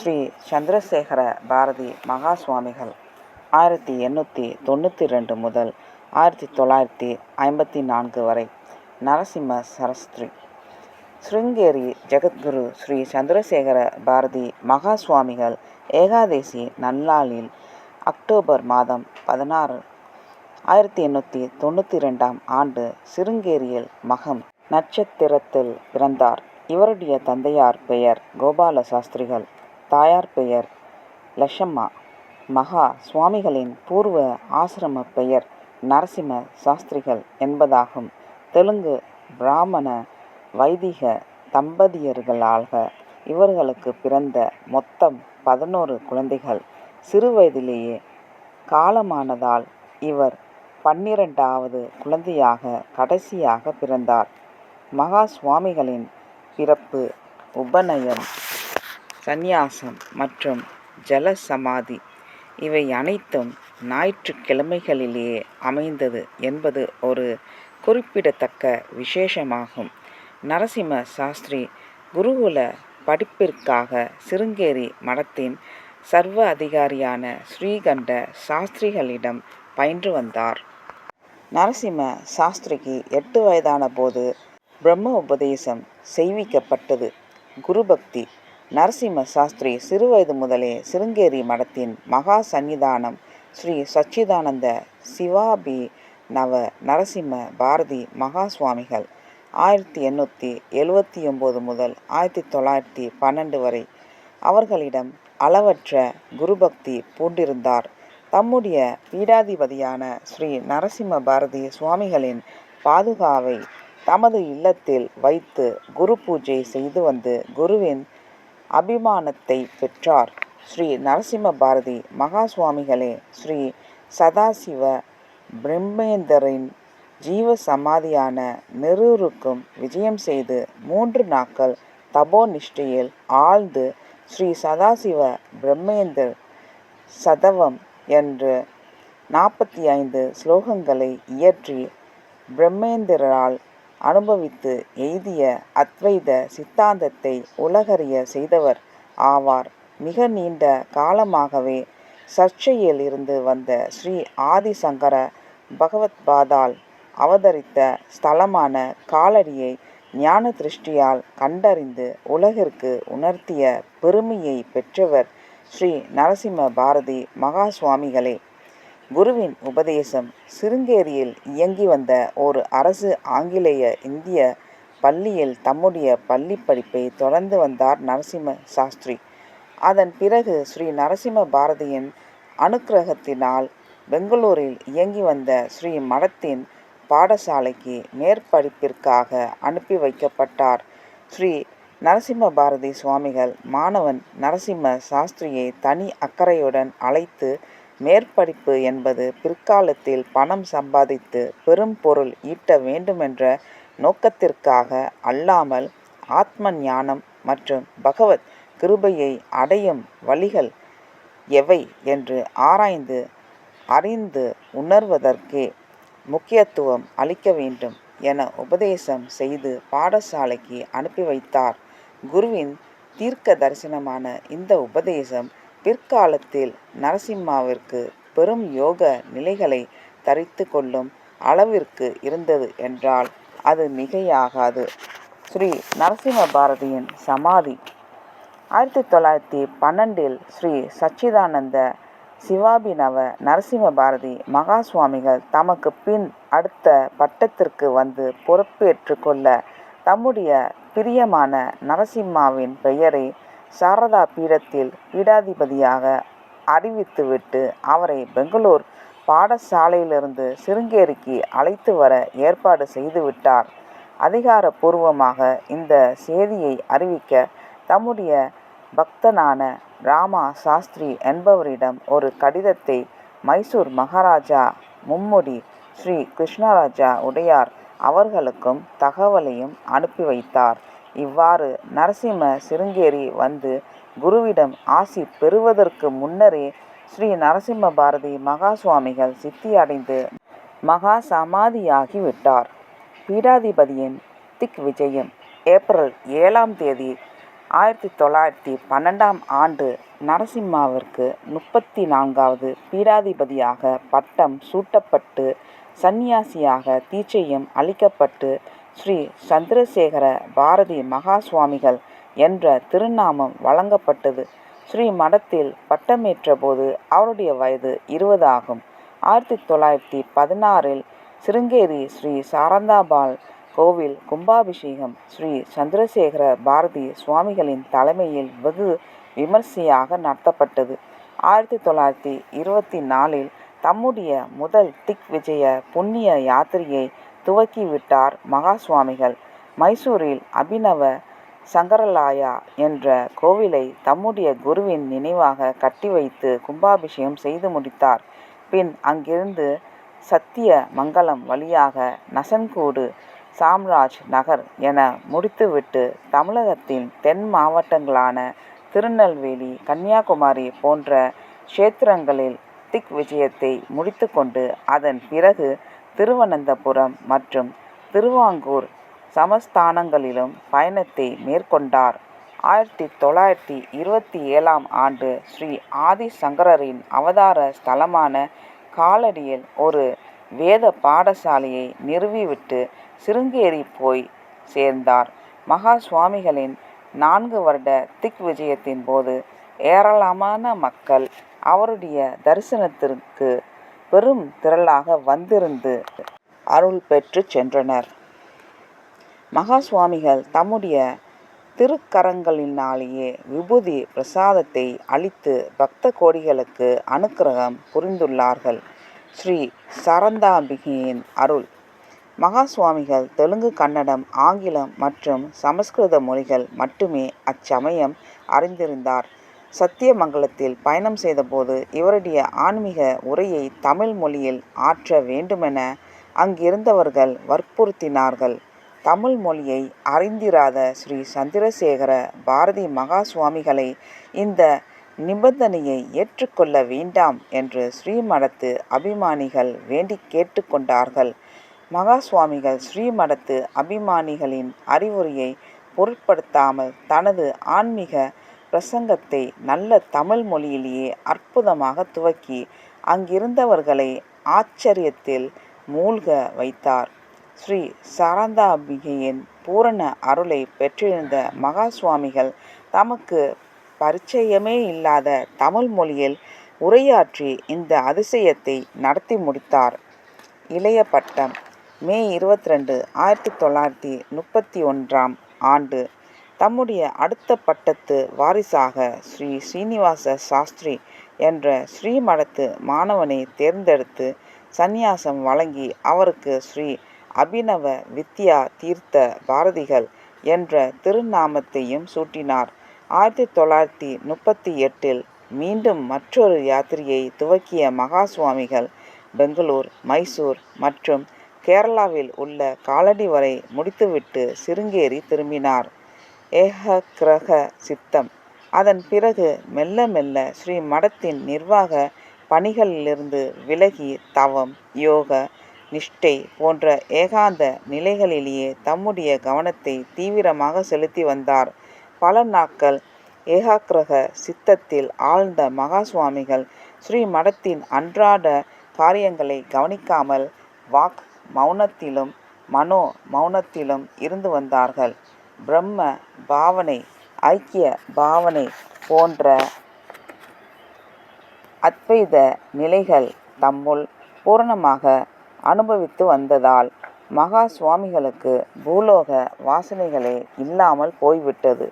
ஸ்ரீ சந்திரசேகர பாரதி மகா சுவாமிகள் ஆயிரத்தி எண்ணூற்றி தொண்ணூற்றி ரெண்டு முதல் ஆயிரத்தி தொள்ளாயிரத்தி ஐம்பத்தி நான்கு வரை நரசிம்ம சரஸ்திரி ஸ்ருங்கேரி ஜெகத்குரு ஸ்ரீ சந்திரசேகர பாரதி மகா சுவாமிகள் ஏகாதேசி நன்னாளில் அக்டோபர் மாதம் பதினாறு ஆயிரத்தி எண்ணூற்றி தொண்ணூற்றி ரெண்டாம் ஆண்டு சிருங்கேரியில் மகம் நட்சத்திரத்தில் பிறந்தார். இவருடைய தந்தையார் பெயர் கோபால சாஸ்திரிகள் தாயார் பெயர் லஷம்மா. மகா சுவாமிகளின் பூர்வ ஆசிரம பெயர் நரசிம்ம சாஸ்திரிகள் என்பதாகும். தெலுங்கு பிராமண வைதிக தம்பதியர்களாக இவர்களுக்கு பிறந்த மொத்தம் பதினோரு குழந்தைகள். சிறுவயதிலேயே காலமானதால் இவர் பன்னிரண்டாவது குழந்தையாக கடைசியாக பிறந்தார். மகா சுவாமிகளின் பிறப்பு உபநயம் சந்நியாசம் மற்றும் ஜல சமாதி இவை அனைத்தும் ஞாயிற்றுக்கிழமைகளிலேயே அமைந்தது என்பது ஒரு குறிப்பிடத்தக்க விசேஷமாகும். நரசிம்ம சாஸ்திரி குருகுல படிப்பிற்காக சிருங்கேரி மடத்தின் சர்வ அதிகாரியான ஸ்ரீகண்ட சாஸ்திரிகளிடம் பயின்று வந்தார். நரசிம்ம சாஸ்திரிக்கு எட்டு வயதான போது பிரம்ம உபதேசம் செய்விக்கப்பட்டது. குருபக்தி நரசிம்ம சாஸ்திரி சிறுவயது முதலே சிருங்கேரி மடத்தின் மகா சந்நிதானம் ஸ்ரீ சச்சிதானந்த சிவாபி நவ நரசிம்ம பாரதி மகா சுவாமிகள். ஆயிரத்தி எண்ணூற்றி எழுவத்தி ஒம்பது முதல் ஆயிரத்தி தொள்ளாயிரத்தி பன்னெண்டு வரை அவர்களிடம் அளவற்ற குருபக்தி பூண்டிருந்தார். தம்முடைய பீடாதிபதியான ஸ்ரீ நரசிம்ம பாரதி சுவாமிகளின் பாதுகாவை தமது இல்லத்தில் வைத்து குரு பூஜை செய்து வந்து குருவின் அபிமானத்தை பெற்றார். ஸ்ரீ நரசிம்ம பாரதி மகா சுவாமிகளே ஸ்ரீ சதாசிவ பிரம்மேந்தரின் ஜீவ சமாதியான நெரூருக்கும் விஜயம் செய்து மூன்று நாட்கள் தபோ நிஷ்டையில் ஆழ்ந்து ஸ்ரீ சதாசிவ பிரம்மேந்தர் சதவம் என்று நாற்பத்தி ஐந்து ஸ்லோகங்களை இயற்றி பிரம்மேந்திரால் அனுபவித்து எய்திய அத்வைத சித்தாந்தத்தை உலகறிய செய்தவர் ஆவார். மிக நீண்ட காலமாகவே சர்ச்சையில் இருந்து வந்த ஸ்ரீ ஆதிசங்கர பகவத்பாதால் அவதரித்த ஸ்தலமான காலடியை ஞான திருஷ்டியால் கண்டறிந்து உலகிற்கு உணர்த்திய பெருமையை பெற்றவர் ஸ்ரீ நரசிம்ம பாரதி மகா சுவாமிகளே குருவின் உபதேசம் சிருங்கேரியில் இயங்கி வந்த ஒரு அரசு ஆங்கிலேய இந்திய பள்ளியில் தம்முடைய பள்ளி படிப்பை தொடர்ந்து வந்தார் நரசிம்ம சாஸ்திரி. அதன் பிறகு ஸ்ரீ நரசிம்ம பாரதியின் அனுக்கிரகத்தினால் பெங்களூரில் இயங்கி வந்த ஸ்ரீ மடத்தின் பாடசாலைக்கு மேற்படிப்பிற்காக அனுப்பி வைக்கப்பட்டார். ஸ்ரீ நரசிம்ம பாரதி சுவாமிகள் மாணவன் நரசிம்ம சாஸ்திரியை தனி அக்கறையுடன் அழைத்து மேற்படிப்பு என்பது பிற்காலத்தில் பணம் சம்பாதித்து பெரும் பொருள் ஈட்ட வேண்டுமென்ற நோக்கத்திற்காக அல்லாமல் ஆத்ம ஞானம் மற்றும் பகவத் கிருபையை அடையும் வழிகள் எவை என்று ஆராய்ந்து அறிந்து உணர்வதற்கே முக்கியத்துவம் அளிக்க வேண்டும் என உபதேசம் செய்து பாடசாலைக்கு அனுப்பி வைத்தார். குருவின் தீர்க்க தரிசனமான இந்த உபதேசம் பிற்காலத்தில் நரசிம்மாவிற்கு பெரும் யோக நிலைகளை தரித்து கொள்ளும் அளவிற்கு இருந்தது என்றால் அது மிகையாகாது. ஸ்ரீ நரசிம்ம பாரதியின் சமாதி. ஆயிரத்தி தொள்ளாயிரத்தி பன்னெண்டில் ஸ்ரீ சச்சிதானந்த சிவாபிநவ நரசிம்ம பாரதி மகா சுவாமிகள் தமக்கு பின் அடுத்த பட்டத்திற்கு வந்து பொறுப்பேற்று கொள்ள தம்முடைய பிரியமான நரசிம்மாவின் பெயரை சாரதா பீடத்தில் பீடாதிபதியாக அறிவித்துவிட்டு அவரை பெங்களூர் பாடசாலையிலிருந்து சிருங்கேரிக்கு அழைத்து வர ஏற்பாடு செய்துவிட்டார். அதிகாரப்பூர்வமாக இந்த செய்தியை அறிவிக்க தம்முடைய பக்தனான ராமா சாஸ்திரி என்பவரிடம் ஒரு கடிதத்தை மைசூர் மகாராஜா மும்முடி ஸ்ரீ கிருஷ்ணராஜா உடையார் அவர்களுக்கும் தகவலையும் அனுப்பி வைத்தார். இவ்வாறு நரசிம்ம சிருங்கேரி வந்து குருவிடம் ஆசி பெறுவதற்கு முன்னரே ஸ்ரீ நரசிம்ம பாரதி மகா சுவாமிகள் சித்தியடைந்து மகா சமாதியாகிவிட்டார் பீடாதிபதியின் திக் விஜயம் ஏப்ரல் ஏழாம் தேதி ஆயிரத்தி தொள்ளாயிரத்தி பன்னெண்டாம் ஆண்டு நரசிம்மாவிற்கு முப்பத்தி நான்காவது பீடாதிபதியாக பட்டம் சூட்டப்பட்டு சந்நியாசியாக தீட்சையும் அளிக்கப்பட்டு ஸ்ரீ சந்திரசேகர பாரதி மகா சுவாமிகள் என்ற திருநாமம் வழங்கப்பட்டது. ஸ்ரீ மடத்தில் பட்டமேற்றபோது அவருடைய வயது இருபது ஆகும் ஆயிரத்தி தொள்ளாயிரத்தி பதினாறில் சிருங்கேரி ஸ்ரீ சாரந்தாபால் கோவில் கும்பாபிஷேகம் ஸ்ரீ சந்திரசேகர பாரதி சுவாமிகளின் தலைமையில் வெகு விமர்சையாக நடத்தப்பட்டது. ஆயிரத்தி தொள்ளாயிரத்தி இருபத்தி நாலில் தம்முடைய முதல் திக் விஜய புண்ணிய யாத்திரையை துவக்கிவிட்டார் மகா சுவாமிகள் மைசூரில் அபிநவ சங்கரலாயா என்ற கோவிலை தம்முடைய குருவின் நினைவாக கட்டி வைத்து கும்பாபிஷேகம் செய்து முடித்தார். பின் அங்கிருந்து சத்திய மங்கலம் வழியாக நசன்கூடு சாம்ராஜ் நகர் என முடித்துவிட்டு தமிழகத்தின் தென் மாவட்டங்களான திருநெல்வேலி கன்னியாகுமரி போன்ற க்ஷேத்திரங்களில் திக் விஜயத்தை முடித்துக்கொண்டு அதன் பிறகு திருவனந்தபுரம் மற்றும் திருவாங்கூர் சமஸ்தானங்களிலும் பயணத்தை மேற்கொண்டார். ஆயிரத்தி தொள்ளாயிரத்தி இருபத்தி ஏழாம் ஆண்டு ஸ்ரீ ஆதிசங்கரரின் அவதார ஸ்தலமான காலடியில் ஒரு வேத பாடசாலையை நிறுவிவிட்டு சிருங்கேரி போய் சேர்ந்தார். மகா சுவாமிகளின் நான்கு வருட திக் விஜயத்தின் போது ஏராளமான மக்கள் அவருடைய தரிசனத்திற்கு பெரும் திரளாக வந்திருந்து அருள் பெற்று சென்றனர். மகா சுவாமிகள் தம்முடைய திருக்கரங்களினாலேயே விபூதி பிரசாதத்தை அளித்து பக்த கோடிகளுக்கு அனுக்கிரகம் புரிந்துள்ளார்கள். ஸ்ரீ சரந்தாம்பிகையின் அருள். மகா சுவாமிகள் தெலுங்கு கன்னடம் ஆங்கிலம் மற்றும் சமஸ்கிருத மொழிகள் மட்டுமே அச்சமயம் அறிந்திருந்தார். சத்தியமங்கலத்தில் பயணம் செய்தபோது இவருடைய ஆன்மீக உரையை தமிழ் மொழியில் ஆற்ற வேண்டுமென அங்கிருந்தவர்கள் வற்புறுத்தினார்கள். தமிழ் மொழியை அறிந்திராத ஸ்ரீ சந்திரசேகர பாரதி மகா சுவாமிகளை இந்த நிபந்தனையை ஏற்றுக்கொள்ள வேண்டாம் என்று ஸ்ரீமடத்து அபிமானிகள் வேண்டி கேட்டுக்கொண்டார்கள். மகா சுவாமிகள் ஸ்ரீமடத்து அபிமானிகளின் அறிவுரையை பொருட்படுத்தாமல் தனது ஆன்மீக பிரசங்கத்தை நல்ல தமிழ் மொழியிலேயே அற்புதமாக துவக்கி அங்கிருந்தவர்களை ஆச்சரியத்தில் மூழ்க வைத்தார். ஸ்ரீ சாரந்தாம்பிகையின் பூரண அருளை பெற்றிருந்த மகா சுவாமிகள் தமக்கு பரிச்சயமே இல்லாத தமிழ் மொழியில் உரையாற்றி இந்த அதிசயத்தை நடத்தி முடித்தார். இளைய பட்டம் மே இருபத்தி ரெண்டு ஆயிரத்தி தொள்ளாயிரத்தி முப்பத்தி ஒன்றாம் ஆண்டு தம்முடைய அடுத்த பட்டத்து வாரிசாக ஸ்ரீ ஸ்ரீனிவாச சாஸ்திரி என்ற ஸ்ரீமடத்து மாணவனை தேர்ந்தெடுத்து சந்நியாசம் வழங்கி அவருக்கு ஸ்ரீ அபினவ வித்யா தீர்த்த பாரதிகள் என்ற திருநாமத்தையும் சூட்டினார். ஆயிரத்தி தொள்ளாயிரத்தி முப்பத்தி எட்டில் மீண்டும் மற்றொரு யாத்திரையை துவக்கிய மகா சுவாமிகள் பெங்களூர் மைசூர் மற்றும் கேரளாவில் உள்ள காலடி வரை முடித்துவிட்டு சிருங்கேரி திரும்பினார். ஏகக்ரக சித்தம் அதன் பிறகு மெல்ல மெல்ல ஸ்ரீ மடத்தின் நிர்வாக பணிகளிலிருந்து விலகி தவம் யோக நிஷ்டை போன்ற ஏகாந்த நிலைகளிலேயே தம்முடைய கவனத்தை தீவிரமாக செலுத்தி வந்தார். பல நாட்கள் ஏகாக்கிரக சித்தத்தில் ஆழ்ந்த மகா சுவாமிகள் ஸ்ரீ மடத்தின் அன்றாட காரியங்களை கவனிக்காமல் வாக் மௌனத்திலும் மனோ மௌனத்திலும் இருந்து வந்தார்கள். பிரம்ம பாவனை ஐக்கிய பாவனை போன்ற அத்வைத நிலைகள் தம்முள் பூரணமாக அனுபவித்து வந்ததால் மகா சுவாமிகளுக்கு பூலோக வாசனைகளே இல்லாமல் போய்விட்டது.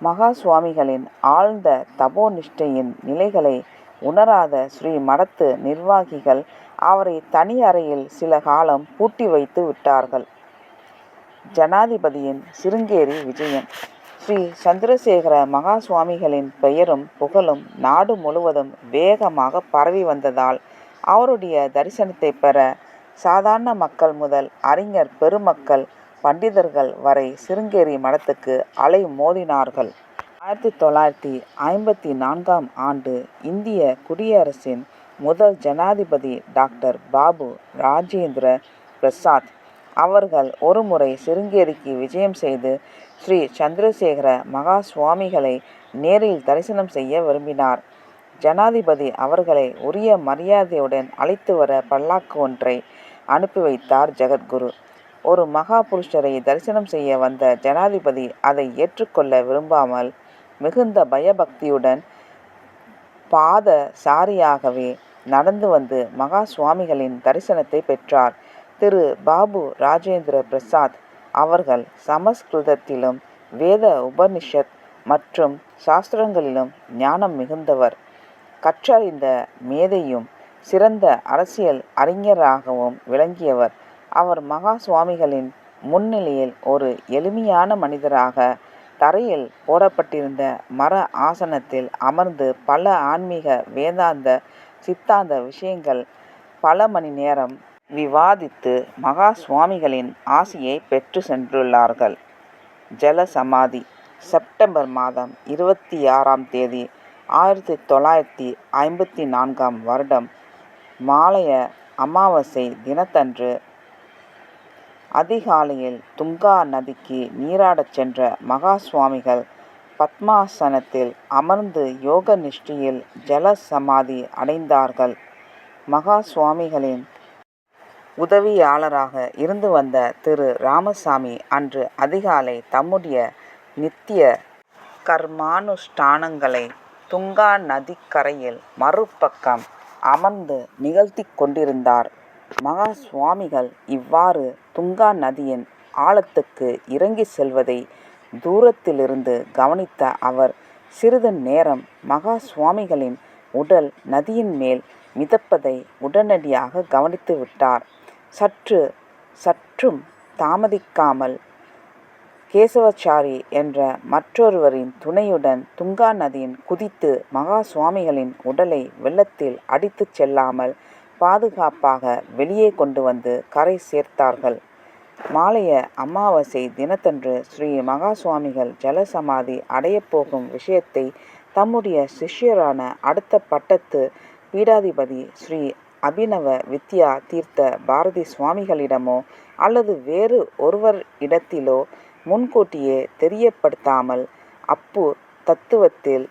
மகா சுவாமிகளின் ஆழ்ந்த தபோனிஷ்டையின் நிலைகளை உணராத ஸ்ரீ மடத்து நிர்வாகிகள் அவரை தனி அறையில் சில காலம் பூட்டி வைத்து விட்டார்கள். ஜனாதிபதியின் சிருங்கேரி விஜயம் ஸ்ரீ சந்திரசேகர மகா சுவாமிகளின் பெயரும் புகழும் நாடு முழுவதும் வேகமாக பரவி வந்ததால் அவருடைய தரிசனத்தை பெற சாதாரண மக்கள் முதல் அறிஞர் பெருமக்கள் பண்டிதர்கள் வரை சிருங்கேரி மடத்துக்கு அலை மோதினார்கள். ஆயிரத்தி தொள்ளாயிரத்தி ஐம்பத்தி நான்காம் ஆண்டு இந்திய குடியரசின் முதல் ஜனாதிபதி டாக்டர் பாபு ராஜேந்திர பிரசாத் அவர்கள் ஒருமுறை சிருங்கேரிக்கு விஜயம் செய்து ஸ்ரீ சந்திரசேகர மகா சுவாமிகளை நேரில் தரிசனம் செய்ய விரும்பினார். ஜனாதிபதி அவர்களை உரிய மரியாதையுடன் அழைத்து வர பல்லாக்கு ஒன்றை அனுப்பி வைத்தார் ஜெகத்குரு ஒரு மகா புருஷரை தரிசனம் செய்ய வந்த ஜனாதிபதி அதை ஏற்றுக்கொள்ள விரும்பாமல் மிகுந்த பயபக்தியுடன் பாதசாரியாகவே நடந்து வந்து மகா சுவாமிகளின் தரிசனத்தை பெற்றார். திரு. பாபு ராஜேந்திர பிரசாத் அவர்கள் சமஸ்கிருதத்திலும் வேத உபனிஷத் மற்றும் சாஸ்திரங்களிலும் ஞானம் மிகுந்தவர். கற்றறிந்த மேதையும் சிறந்த அரசியல் அறிஞராகவும் விளங்கியவர். அவர் மகா சுவாமிகளின் முன்னிலையில் ஒரு எளிமையான மனிதராக தரையில் போடப்பட்டிருந்த மர ஆசனத்தில் அமர்ந்து பல ஆன்மீக வேதாந்த சித்தாந்த விஷயங்கள் பல மணி நேரம் விவாதித்து மகா சுவாமிகளின் ஆசியை பெற்று சென்றுள்ளார்கள். ஜல சமாதி செப்டம்பர் மாதம் இருபத்தி ஆறாம் தேதி ஆயிரத்தி தொள்ளாயிரத்தி ஐம்பத்தி நான்காம் வருடம் மாலைய அமாவாசை தினத்தன்று அதிகாலையில் துங்கா நதிக்கு நீராடச் சென்ற மகா சுவாமிகள் பத்மாசனத்தில் அமர்ந்து யோக நிஷ்டியில் ஜல சமாதி அடைந்தார்கள். மகா சுவாமிகளின் உதவியாளராக இருந்து வந்த திரு. ராமசாமி அன்று அதிகாலை தம்முடைய நித்ய கர்மானுஷ்டானங்களை துங்கா நதிக்கரையில் மறுபக்கம் அமர்ந்து நிகழ்த்தி கொண்டிருந்தார். மகா சுவாமிகள் இவ்வாறு துங்கா நதியின் ஆழத்துக்கு இறங்கிச் செல்வதை தூரத்திலிருந்து கவனித்த அவர் சிறிது நேரம் மகா சுவாமிகளின் உடல் நதியின் மேல் மிதப்பதை உடனடியாக கவனித்து விட்டார். சற்று சற்றும் தாமதிக்காமல் கேசவாச்சாரி என்ற மற்றொருவரின் துணையுடன் துங்கா நதியின் குதித்து மகா சுவாமிகளின் உடலை வெள்ளத்தில் அடித்துச் செல்லாமல் பாதுகாப்பாக வெளியே கொண்டு வந்து கரை சேர்த்தார்கள். மாலைய அமாவாசை தினத்தன்று ஸ்ரீ மகா சுவாமிகள் ஜலசமாதி அடையப்போகும் விஷயத்தை தம்முடைய சிஷ்யரான அடுத்த பட்டத்து பீடாதிபதி ஸ்ரீ அபினவ வித்யா தீர்த்த பாரதி சுவாமிகளிடமோ அல்லது வேறு ஒருவர் இடத்திலோ முன்கூட்டியே தெரியப்படுத்தாமல் அப்பு தத்துவத்தில்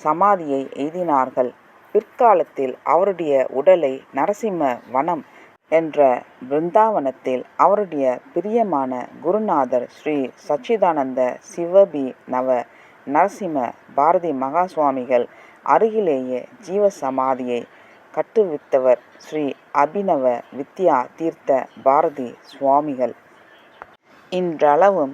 சமாதியை எய்தினார்கள். பிற்காலத்தில் அவருடைய உடலை நரசிம்ம வனம் என்ற பிருந்தாவனத்தில் அவருடைய பிரியமான குருநாதர் ஸ்ரீ சச்சிதானந்த சிவபி நவ நரசிம்ம பாரதி மகா சுவாமிகள் அருகிலேயே ஜீவசமாதியை கட்டுவித்தவர் ஸ்ரீ அபிநவ வித்யா தீர்த்த பாரதி சுவாமிகள். இன்றளவும்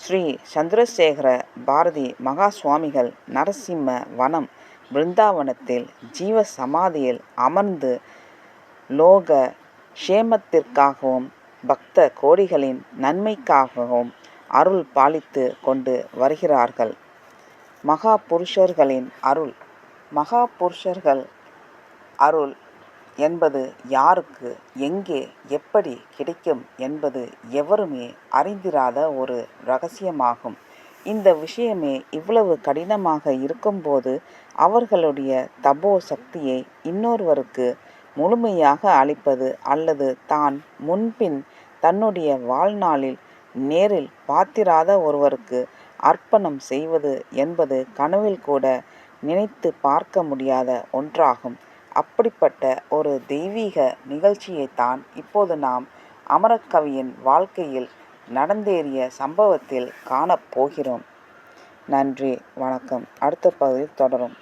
ஸ்ரீ சந்திரசேகர பாரதி மகா சுவாமிகள் நரசிம்ம வனம் பிருந்தாவனத்தில் ஜீவ சமாதியில் அமர்ந்து லோக க்ஷேமத்திற்காகவும் பக்த கோடிகளின் நன்மைக்காகவும் அருள் பாலித்து கொண்டு வருகிறார்கள். மகா புருஷர்களின் அருள் மகா புருஷர்கள் அருள் என்பது யாருக்கு எங்கே எப்படி கிடைக்கும் என்பது எவருமே அறிந்திராத ஒரு ரகசியமாகும். இந்த விஷயமே இவ்வளவு கடினமாக இருக்கும்போது அவர்களுடைய தபோ சக்தியை இன்னொருவருக்கு முழுமையாக அளிப்பது அல்லது தான் முன்பின் தன்னுடைய வாழ்நாளில் நேரில் பார்த்திராத ஒருவருக்கு அர்ப்பணம் செய்வது என்பது கனவில் கூட நினைத்து பார்க்க முடியாத ஒன்றாகும். அப்படிப்பட்ட ஒரு தெய்வீக நிகழ்ச்சியைத்தான் இப்போது நாம் அமரக்கவியின் வாழ்க்கையில் நடந்தேறிய சம்பவத்தில் காணப்போகிறோம் நன்றி வணக்கம் அடுத்த பகுதியில் தொடரும்.